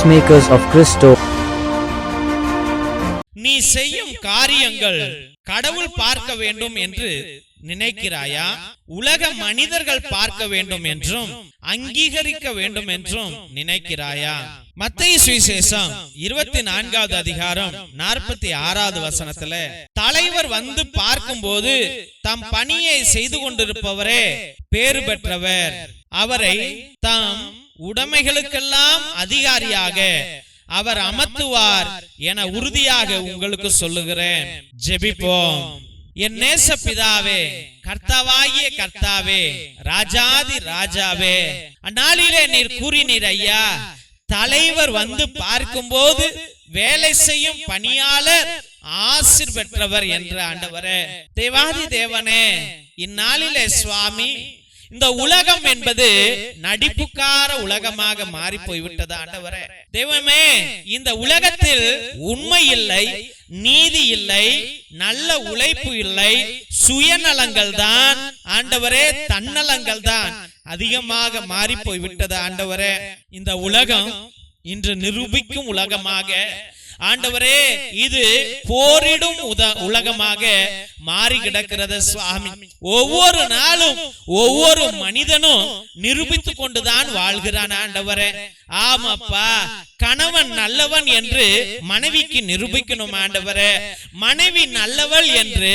Peacemakers of Christo. நீ செய்யும் காரியங்கள் கடவுள் பார்க்க வேண்டும் என்று நினைக்கிறாயா? உலக மனிதர்கள் பார்க்க வேண்டும் என்றும் அங்கீகரிக்க வேண்டும் என்றும் நினைக்கிறாயா? மத்திய சுவிசேஷம் இருபத்தி நான்காவது அதிகாரம் நாற்பத்தி ஆறாவது வசனத்துல தலைவர் வந்து பார்க்கும்போது தம் பணியை செய்து கொண்டிருப்பவரே பேறு பெற்றவர். அவரை தாம் உடைமைகளுக்கெல்லாம் அதிகாரியாக அவர் அமர்த்துவார் என உறுதியாக உங்களுக்கு சொல்லுகிறேன். ஜெபிப்போம். என் நேச பிதாவே கர்த்தாவாகிய கர்த்தாவே ராஜாதி ராஜாவே அந்நாளிலே நீர் கூறினீர் ஐயா தலைவர் வந்து பார்க்கும்போது வேலை செய்யும் பணியாளர் ஆசிர் பெற்றவர் என்ற ஆண்டவரே. தேவாதி தேவனே இந்நாளிலே சுவாமி இந்த உலகம் என்பது நடிப்புக்கார உலகமாக மாறி போய்விட்டது ஆண்டவரே. தெய்வமே இந்த உலகத்தில் உண்மை இல்லை நீதி இல்லை நல்ல உழைப்பு இல்லை சுயநலங்கள் தான் ஆண்டவரே தன்னலங்கள் தான் அதிகமாக மாறி போய்விட்டது ஆண்டவரே. இந்த உலகம் இன்று நிரூபிக்கும் உலகமாக ஆண்டவரே இது போரிடும் உத- உலகமாக மாறி கிடக்கிறது சுவாமி. ஒவ்வொரு நாளும் ஒவ்வொரு மனிதனும் நிரூபித்துக் கொண்டுதான் வாழ்கிறான் ஆண்டவரே. ஆமாப்பா. கணவன் நல்லவன் என்று மனைவிக்கு நிரூபிக்கணும் ஆண்டவரே. மனைவி நல்லவள் என்று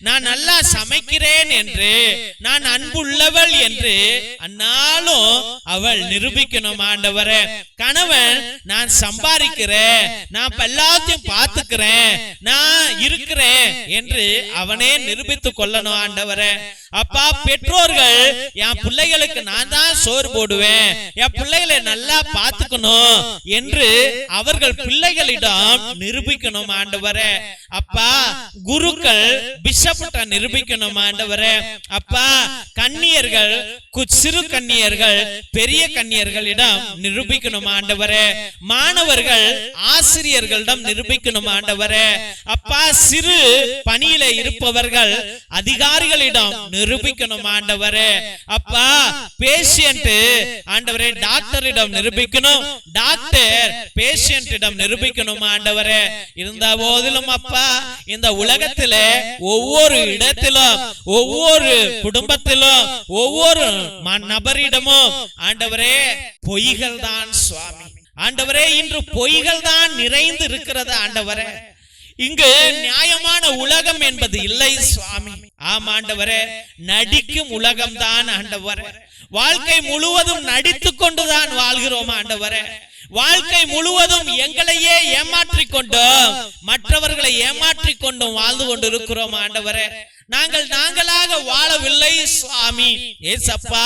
நான் நல்லா சமைக்கிறேன் என்று நான் அன்புள்ளவள் என்று அன்னாலும் அவள் நிரூபிக்கணும் ஆண்டவரே. கணவன் நான் சம்பாதிக்கிறேன் நான் இப்ப எல்லாத்தையும் பார்த்துக்கிறேன் நான் இருக்கிறேன் என்று அவனே நிரூபித்துக் கொள்ளணும் ஆண்டவரே. அப்பா பெற்றோர்கள் என் பிள்ளைகளுக்கு நான் தான் சோறு போடுவேன். என் பிள்ளைகளை நல்லா பார்த்துக்கணும் என்று அவர்கள் பிள்ளைகளிடம் நிரூபிக்கணும் ஆண்டவரே. அப்பா குருக்கள் பிஷப்ட நிரூபிக்கணும் ஆண்டவரே. அப்பா கன்னியர்கள் கு- சிறு கன்னியர்கள் பெரிய கன்னியர்களிடம் நிரூபிக்கணும் ஆண்டவரே. மாணவர்கள் ஆசிரியர்களிடம் நிரூபிக்கணும் ஆண்டவரே. அப்பா சிறு பணியில இருப்பவர்கள் அதிகாரிகளிடம் நிரூபிக்கணும் ஆண்டவரே. அப்பா பேஷியன்ட் ஆண்டவரே டாக்டரிடம் நிரூபிக்கணும். டாக்டர் பேஷியன்ட்டிடம் நிரூபிக்கணும் ஆண்டவரே. இருந்த போதிலும் அப்பா இந்த உலகத்திலே ஒவ்வொரு இடத்திலும் ஒவ்வொரு குடும்பத்திலும் ஒவ்வொரு நபரிடமும் ஆண்டவரே பொய்கள் தான் சுவாமி. ஆண்டவரே இன்று பொய்கள் தான் நிறைந்து இருக்கிறது ஆண்டவரே. இங்கு நியாயமான உலகம் என்பது இல்லை சுவாமி. ஆம் ஆண்டவரே நடிக்கும் உலகம் தான் ஆண்டவர். வாழ்க்கை முழுவதும் நடித்து கொண்டுதான் வாழ்கிறோம் ஆண்டவரே. வாழ்க்கை முழுவதும் எங்களையே ஏமாற்றிக் கொண்டும் மற்றவர்களை ஏமாற்றிக் கொண்டும் வாழ்ந்து கொண்டிருக்கிறோம் ஆண்டவரே. நாங்கள் நாங்களாக வாழவில்லை சுவாமி. ஏசப்பா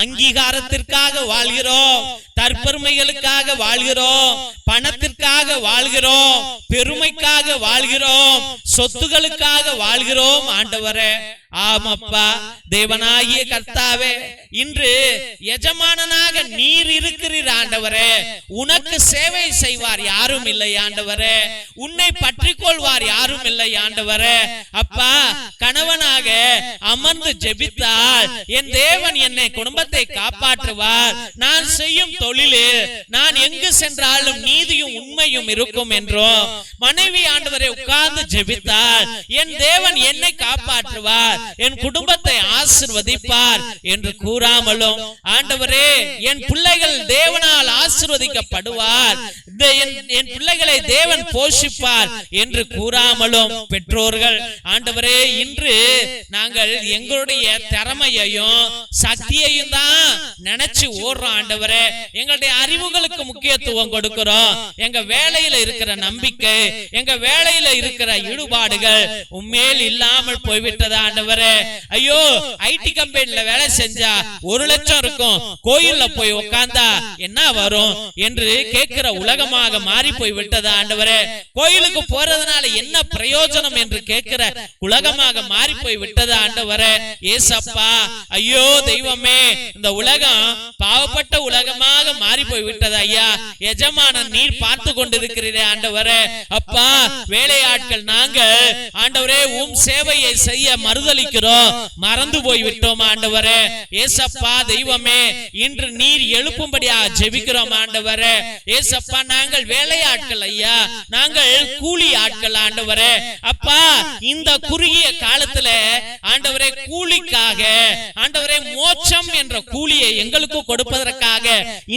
அங்கீகாரத்திற்காக வாழ்கிறோம் தற்பெருமைகளுக்காக வாழ்கிறோம் பணத்திற்காக வாழ்கிறோம் பெருமைக்காக வாழ்கிறோம் சொத்துகளுக்காக வாழ்கிறோம் ஆண்டவரே. ஆமப்பா தேவனாகிய கர்த்தாவே இன்று எஜமானனாக நீர் இருக்கிறீர் ஆண்டவரே. உனக்கு சேவை செய்வார் யாரும் இல்லை ஆண்டவரே. உன்னை பற்றி கொள்வார் யாரும் இல்லை ஆண்டவரே. அப்பா கணவனாக அமர்ந்து ஜெபித்தால் என் தேவன் என்னை குடும்பத்தை காப்பாற்றுவார். நான் செய்யும் தொழிலில் நான் எங்கு சென்றாலும் நீதியும் உண்மையும் இருக்கும் என்றும் மனைவி ஆண்டவரை உட்கார்ந்து ஜெபித்தால் என் தேவன் என்னை காப்பாற்றுவார் என் குடும்பத்தை ஆசிர்வதிப்பார் என்று கூறாமலும் ஆண்டவரே என் பிள்ளைகள் தேவனால் ஆசிர்வதிக்கப்படுவார் என் பிள்ளைகளை தேவன் போஷிப்பார் என்று கூறாமலும் பெற்றோர்கள் ஆண்டவரே இன்று நாங்கள் எங்களுடைய திறமையையும் சக்தியையும் தான் நினைச்சு ஓடுறோம் ஆண்டவரே. எங்களுடைய அறிவுகளுக்கு முக்கியத்துவம் கொடுக்கிறோம். எங்க வேலையில இருக்கிற நம்பிக்கை எங்க வேலையில இருக்கிற ஈடுபாடுகள் உண்மையில் இல்லாமல் போய்விட்டது ஆண்டவரே. ஐயோ ஐடி கம்பெனில வேலை செஞ்சா ஒரு லட்சம் இருக்கும். கோயில்ல போய் உட்கார்ந்தா என்ன வரும் என்று கேட்கிற உலகமாக மாறி போய் விட்டது ஆண்டவரே. கோயிலுக்கு போறதுனால என்ன பிரயோஜனம் என்று கேட்கிற உலகமாக மாறி போய் விட்டது ஆண்டவரே? ஏசப்பா ஐயோ தெய்வமே இந்த உலகம் பாவப்பட்ட உலகமாக மாறி போய் விட்டது ஐயா? எஜமானன் நீர் பார்த்து கொண்டிருக்கிறீரே ஆண்டவரே. அப்பா வேலையாட்கள் நாங்கள் ஆண்டவரே உம் சேவையை செய்ய மறுதலிக்கிறோம். மறந்து போய் விட்டோம் ஆண்டவரே. ஏசப்பா தெய்வமே இன்று நீர் எழுப்பும்படியா ஜெபிக்கிறோம் ஆண்டவரே. ஏசப்பா நாங்கள் வேலையாட்கள் ஐயா. நாங்கள் கூலி ஆட்கள் ஆண்டவரே. அப்பா இந்த குறுகிய காலத்துல ஆண்டவரே கூலிக்காக ஆண்டவரே லட்சம் என்ற கூலியை எங்களுக்கு கொடுப்பதற்காக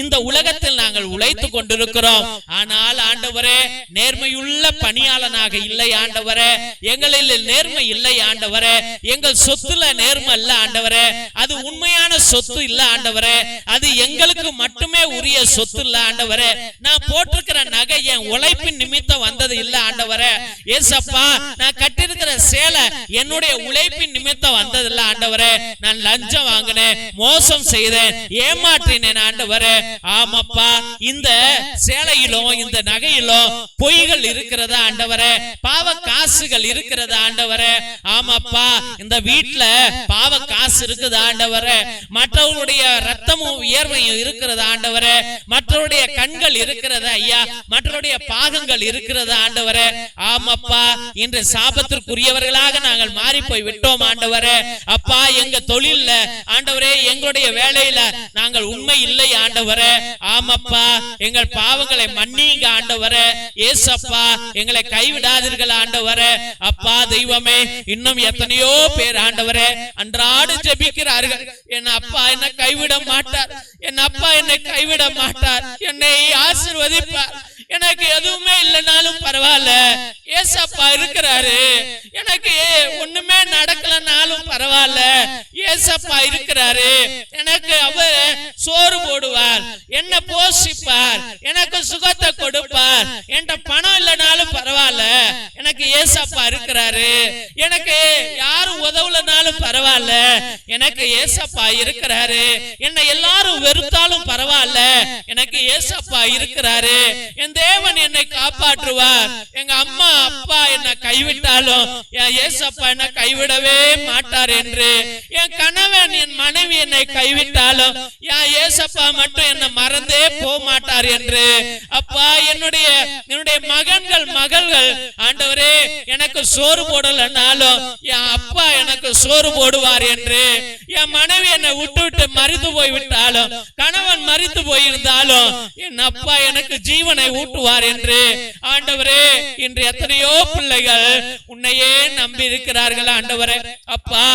இந்த உலகத்தில் நாங்கள் உழைத்துக் கொண்டிருக்கிறோம். ஆனால் ஆண்டவரே நேர்மையுள்ள பணியாளனாக இல்லை ஆண்டவரே. எங்களில் நேர்மை இல்லை ஆண்டவரே. எங்கள் சொத்துல நேர்மை இல்ல ஆண்டவரே. அது உண்மையான சொத்து இல்ல ஆண்டவரே. அது எங்களுக்கு மட்டுமே உரிய சொத்து இல்ல ஆண்டவரே. நான் போட்டிருக்கிற நகை என் உழைப்பின் நிமித்தம் வந்தது இல்ல ஆண்டவரே. ஏசப்பா நான் கட்டிருக்கிற சேலை என்னுடைய உழைப்பின் நிமித்தம் வந்தது இல்ல ஆண்டவரே. நான் லஞ்சம் வாங்கினேன் மோசம் செய்தேன் ஏமாற்றினேன் ஆண்டவரே. ஆமாப்பா இந்த சேலையிலும் இந்த நகையிலும் பொய்கள் இருக்கிறதா ஆண்டவரே? பாவ காசுகள் இருக்கிறதா ஆண்டவரே? ஆமாப்பா இந்த வீட்ல பாவ காசு இருக்குது ஆண்டவரே? மற்றவருடைய ரத்தமும் வியர்வையும் இருக்கிறதா ஆண்டவரே? மற்றவருடைய கண்கள் இருக்கிறதா ஐயா? மற்றவருடைய பாகங்கள் இருக்கிறதா ஆண்டவரே? ஆமாப்பா இன்று சாபத்திற்குரியவர்களாக நாங்கள் மாறி போய் விட்டோம் ஆண்டவரே. அப்பா எங்க தொழில்ல ஆண்டவரே எங்களுடைய வேலையில நாங்கள் உண்மை இல்லை ஆண்டவரே. ஆமாப்பா எங்கள் பாவங்களை மன்னிங்க ஆண்டவரே. ஏசப்பா எங்களை கைவிடாதீர்கள் ஆண்டவரே. அப்பா தெய்வமே இன்னும் எத்தனையோ பேர் ஆண்டவரே அன்றாடு ஜெபிக்கிறார்கள். என் அப்பா என்னை கைவிட மாட்டார். என் அப்பா என்னை கைவிட மாட்டார். என்னை ஆசிர்வதிப்பார். எனக்கு எதுவுமே இல்லைனாலும் பரவாயில்ல. ஏசப்பா இருக்கிறாரு. எனக்கு ஒண்ணுமே நடக்கலனாலும் பரவாயில்ல. ஏசப்பா இருக்கிறாரு. எனக்கு அவர் சோறு போடுவார் என்ன போஷிப்பார் எனக்கு சுகத்தை கொடுப்பார். என்கிட்ட பணம் இல்லைனாலும் பரவாயில்ல. எனக்கு ஏசப்பா இருக்கிறாரு. எனக்கு யாரும் உதவலனாலும் பரவாயில்ல. எனக்கு ஏசப்பா இருக்கிறாரு. என்னை எல்லாரும் வெறுத்தாலும் பரவாயில்ல. எனக்கு ஏசப்பா இருக்கிறாரு. எந்த தேவன் என்னை காப்பாற்றுவார். எங்க அம்மா அப்பா என்ன கைவிட்டாலும் என் ஏசப்பா என்ன கைவிடவே மாட்டார் என்று. என் கணவன் என் மனைவி என்னை கைவிட்டாலும் என் ஏசப்பா மட்டும் என்னை மறந்தே போக மாட்டார் என்று. அப்பா என்னுடைய என்னுடைய மகன்கள் மகள்கள் ஆண்டவரே எனக்கு சோறு போடலனாலும் என் அப்பா எனக்கு சோறு போடுவார் என்று. என் மனைவி என்னை விட்டு விட்டு மறித்து போய் விட்டாலும் கணவன் மறித்து போயிருந்தாலும் என் அப்பா எனக்கு ஜீவனை ஊட்டுவார் என்று. ஆண்டவரே இன்று எத்தனையோ பிள்ளைகள் உன்னையே நம்பி இருக்கிறார்கள் ஆண்டவரே. அப்பா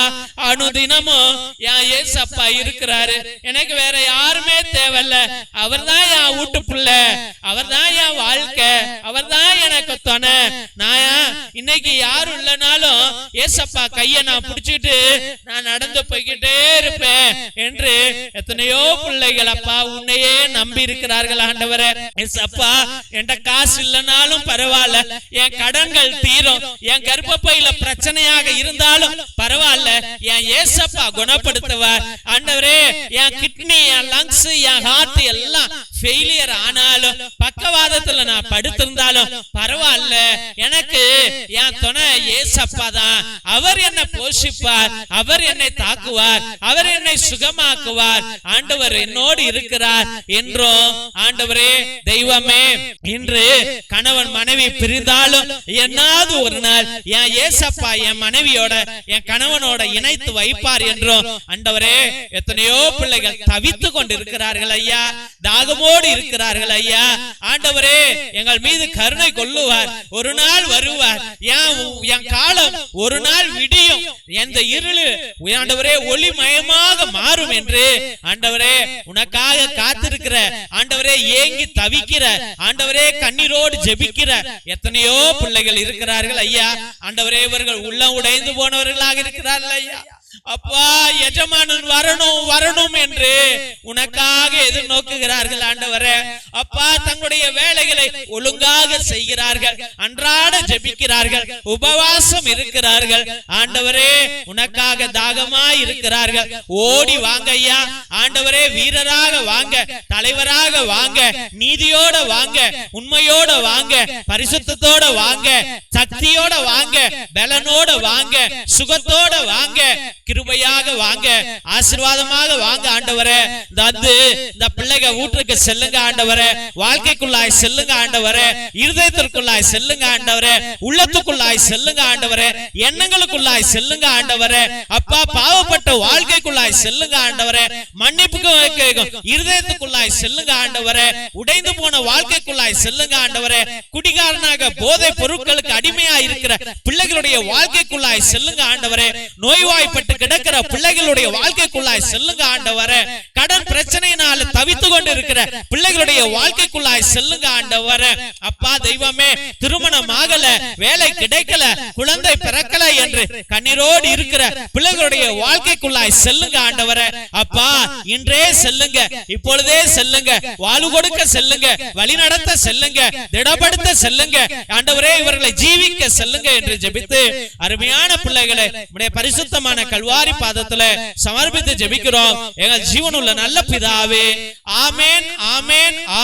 அனுதினமும் என் ஏசு அப்பா இருக்கிறாரு. எனக்கு வேற யாருமே தேவையில்ல. அவர்தான் என் வீட்டு பிள்ளை. அவர்தான் என் வாழ்க்கை. அவர்தான் எனக்கு துணை. நான் இன்னைக்கு யாரும் இல்லைனாலும் ஏசப்பா கையை நான் பிடிச்சிட்டு நான் நடந்து போய்கிட்டே இருப்பேன் என்று எத்தனையோ பிள்ளைகள் அப்பா உன்னையே நம்பி இருக்கிறார்கள் ஆண்டவரே. ஏசப்பா என்கிட்ட காசு இல்லைனாலும் பரவாயில்ல. என் கடன்கள் தீரும். என் கர்ப்பப்பையில பிரச்சனையாக இருந்தாலும் பரவாயில்ல. என் ஏசப்பா குணப்படுத்துவார். ஆண்டவரே என் கிட்னி என் லங்ஸ் என் ஹார்ட் எல்லாம் ஃபெயிலியர் ஆனாலும் பக்கவாதத்துல நான் படுத்திருந்தாலும் பரவாயில்ல. எனக்கு என் துணை ஏசப்பா தான் அவர் என்னை போஷிப்பார். அவர் என்னை தாக்குவார். அவர் என்னை சுகமாக்குவார். ஆண்டவர் என்னோடு இருக்கிறார் என்றும் ஆண்டவரே தெய்வமே இன்று கணவன் மனைவி பிரிந்தாலும் என்னாவது ஒரு நாள் என் ஏசப்பா என் மனைவியோட என் கணவனோட இணைத்து வைப்பார் என்றும் ஆண்டவரே எத்தனையோ பிள்ளைகள் தவித்து கொண்டிருக்கிறார்கள் ஐயா. தாகமோடு இருக்கிறார்கள் ஐயா. ஆண்டவரே எங்கள் மீது கருணை கொள்ளுவார். ஒரு நாள் வருவார். என் காலம் ஒரு நாள் விடியும். எந்த இருளு? ஆண்டவரே ஒளிமயமாக மாறும் என்று. ஆண்டவரே உனக்காக காத்திருக்கிற ஆண்டவரே ஏங்கி தவிக்கிற ஆண்டவரே கண்ணீரோடு ஜெபிக்கிற. எத்தனையோ பிள்ளைகள் இருக்கிறார்கள் ஐயா. ஆண்டவரே இவர்கள் உள்ளம் உடைந்து போனவர்களாக இருக்கிறார்கள் ஐயா. அப்பா எஜமானன் வரணும் வரணும் என்று உனக்காக எதிர்நோக்குகிறார்கள் ஆண்டவரே. அப்பா தங்களுடைய வேலைகளை ஒழுங்காக செய்கிறார்கள் அன்றாட ஜெபிக்கிறார்கள் உபவாசம் இருக்கிறார்கள். ஆண்டவரே உனக்காக தாகமாய் இருக்கிறார்கள். ஓடி வாங்க ஐயா ஆண்டவரே வீரராக வாங்க தலைவராக வாங்க நீதியோட வாங்க உண்மையோட வாங்க பரிசுத்தத்தோட வாங்க சக்தியோட வாங்க பலனோட வாங்க சுகத்தோட வாங்க கிருபையாக வாங்க ஆசீர்வாதமாக வாங்க ஆண்டவரே. இந்த வந்து வீட்டுக்கு செல்லுங்க ஆண்டவரே. வாழ்க்கைக்குள்ளாய் செல்லுங்க ஆண்டவரே இருதயத்திற்குள்ளாய் செல்லுங்க ஆண்டவரே உள்ளத்துக்குள்ளாய் செல்லுங்க ஆண்டவரே எண்ணங்களுக்குள்ளாய் செல்லுங்க ஆண்டவரே. அப்பா பாவப்பட்ட வாழ்க்கைக்குள்ளாய் செல்லுங்க ஆண்டவரே. மன்னிப்புக்கு இருதயத்துக்குள்ளாய் செல்லுங்க ஆண்டவரே. உடைந்து போன வாழ்க்கைக்குள்ளாய் செல்லுங்க ஆண்டவரே. குடிகாரனாக போதை பொருட்களுக்கு அடிமையா இருக்கிற பிள்ளைகளுடைய வாழ்க்கைக்குள்ளாய் செல்லுங்க ஆண்டவரே. நோய்வாய்ப்பட்டு கிடக்கிற பிள்ளைகளுடைய வாழ்க்கைக்குள்ளாய் செல்லுங்க ஆண்டவரே. கடன் பிரச்சனையினால தவித்து கொண்டு இருக்கிற பிள்ளைகளுடைய வாழ்க்கைக்குள்ளாய் செல்லுங்க ஆண்டவர. அப்பா தெய்வமே திருமணம் ஆகல வேலை கிடைக்கல குழந்தை பிறக்கல என்று கண்ணீரோடு இருக்கிற பிள்ளைகளுடைய வாழ்க்கைக்குள்ளாய் செல்லுங்க ஆண்டவர. அப்பா இன்றே செல்லுங்க இப்பொழுதே செல்லுங்க வாழ்வு கொடுக்க செல்லுங்க வழி நடத்த செல்லுங்க திடப்படுத்த செல்லுங்க. ஆண்டவரே இவர்களை ஜீவிக்க செல்லுங்க என்று ஜெபித்து அருமையான பிள்ளைகளை நம்முடைய பரிசுத்தமான கல்வாரி பாதத்துல சமர்ப்பித்து ஜெபிக்கிறோம். எங்கள் ஜீவனுள்ள நல்ல பிதாவே. ஆமேன் ஆமேன் ஆமேன்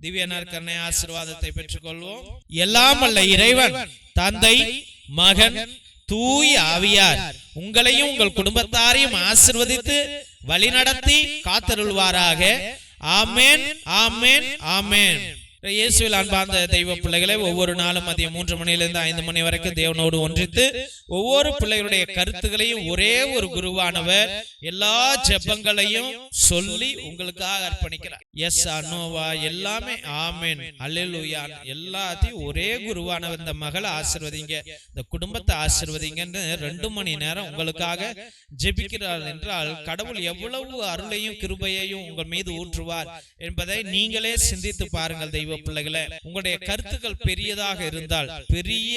திவ்ய நற்கரணை ஆசீர்வாதத்தை பெற்றுக்கொள்வோம். எல்லாம் அல்ல இறைவன். தந்தை மகன் தூய் ஆவியார். உங்களையும் உங்கள் குடும்பத்தாரையும் ஆசிர்வதித்து வழிநடத்தி காத்தருள்வாராக. ஆமேன் ஆமேன் ஆமேன் இயேசுவில் அன்பார்ந்த தெய்வ பிள்ளைகளை ஒவ்வொரு நாளும் மதியம் மூன்று மணியிலிருந்து ஐந்து மணி வரைக்கும் தேவனோடு ஒன்றித்து ஒவ்வொரு பிள்ளைகளுடைய கருத்துகளையும் ஒரே ஒரு குருவானவர். எல்லா ஜெபங்களையும் சொல்லி உங்களுக்காக அர்ப்பணிக்கிறார். எஸ் அனோவா எல்லாமே ஆமேன் அல்லேலூயா எல்லாத்தையும் ஒரே குருவானவர் இந்த மகளை ஆசிர்வதிங்க. இந்த குடும்பத்தை ஆசிர்வதிங்கன்னு ரெண்டு மணி நேரம் உங்களுக்காக ஜெபிக்கிறார் என்றால் கடவுள் எவ்வளவு அருளையும் கிருபையையும் உங்கள் மீது ஊற்றுவார் என்பதை நீங்களே சிந்தித்து பாருங்கள் தெய்வ பிள்ளைகளே. உங்களுடைய கருத்துக்கள் பெரியதாக இருந்தால் பெரிய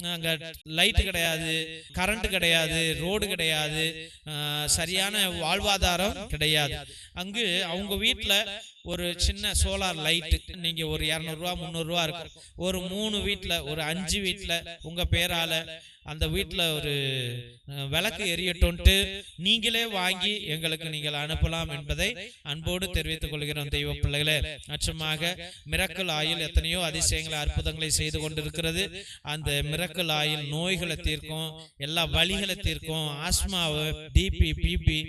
அங்கே லைட்டு கிடையாது கரண்ட் கிடையாது ரோடு கிடையாது சரியான வாழ்வாதாரம் கிடையாது. அங்கு அவங்க வீட்டில் ஒரு சின்ன சோலார் லைட்டு நீங்கள் ஒரு இரநூறுவா முந்நூறுரூவா இருக்கும். ஒரு மூணு வீட்டில் ஒரு அஞ்சு வீட்டில் உங்கள் பேரால அந்த வீட்ல ஒரு விளக்கு எரியட்டும்ட்டு நீங்களே வாங்கி எங்களுக்கு நீங்கள் அனுப்பலாம் என்பதை அன்போடு தெரிவித்துக் கொள்கிறோம் தெய்வ பிள்ளைகளே. அச்சமாக மிரக்கல் ஆயில் எத்தனையோ அதிசயங்களை அற்புதங்களை செய்து கொண்டிருக்கிறது. அந்த மிரக்கல் ஆயில் நோய்களை தீர்க்கும் எல்லா வலிகளை தீர்க்கும் ஆஸ்மாவை டிபி பிபி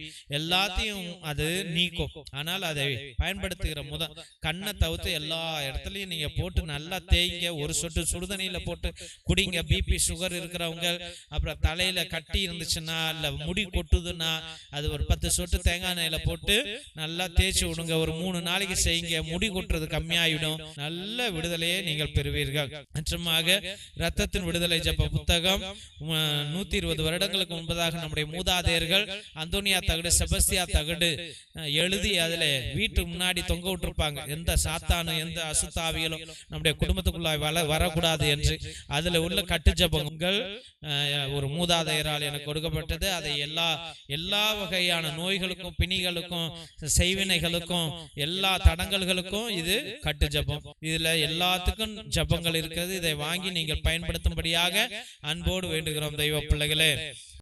எல்லாத்தையும் அது நீக்கும். ஆனால் அதை பயன்படுத்துகிற முத கண்ணை தவிர்த்து எல்லா இடத்துலயும் நீங்க போட்டு நல்லா தேய்ங்க ஒரு சொட்டு சுடுதண்ணியில போட்டு குடிங்க பிபி சுகர் இருக்கிறவங்க அப்புறம் தலையில கட்டி இருந்துச்சுன்னா இல்ல முடி கொட்டுதுன்னா அது ஒரு பத்து சொட்டு தேங்காய் எண்ணெயில போட்டு நல்லா தேய்ச்சி விடுங்க. ஒரு மூணு நாளைக்கு செய்யுங்க. முடி கொட்டுறது கம்மியாயிடும். நல்ல விடுதலையை நீங்கள் பெறுவீர்கள். நிச்சயமாக ரத்தத்தின் விடுதலை ஜப்ப புத்தகம் நூத்தி இருபது வருடங்களுக்கு முன்பதாக நம்முடைய மூதாதையர்கள் அந்தோனியா தகடு செபஸ்தியா தகடு எழுதி அதுல வீட்டு முன்னாடி தொங்க விட்டுருப்பாங்க. எந்த சாத்தானும் எந்த அசுத்தாவியலும் நம்முடைய குடும்பத்துக்குள்ளாய் வர வரக்கூடாது என்று. அதுல உள்ள கட்டு ஜபங்கள் ஒரு மூதாதையரால் எனக்கு கொடுக்கப்பட்டது. அதை எல்லா எல்லா வகையான நோய்களுக்கும் பிணிகளுக்கும் செய்வினைகளுக்கும் எல்லா தடங்கல்களுக்கும் இது கட்டு ஜபம். இதுல எல்லாத்துக்கும் ஜபங்கள் இருக்கிறது. இதை வாங்கி நீங்கள் பயன்படுத்தும்படியாக அன்போடு வேண்டுகிறோம் தெய்வ பிள்ளைகளே.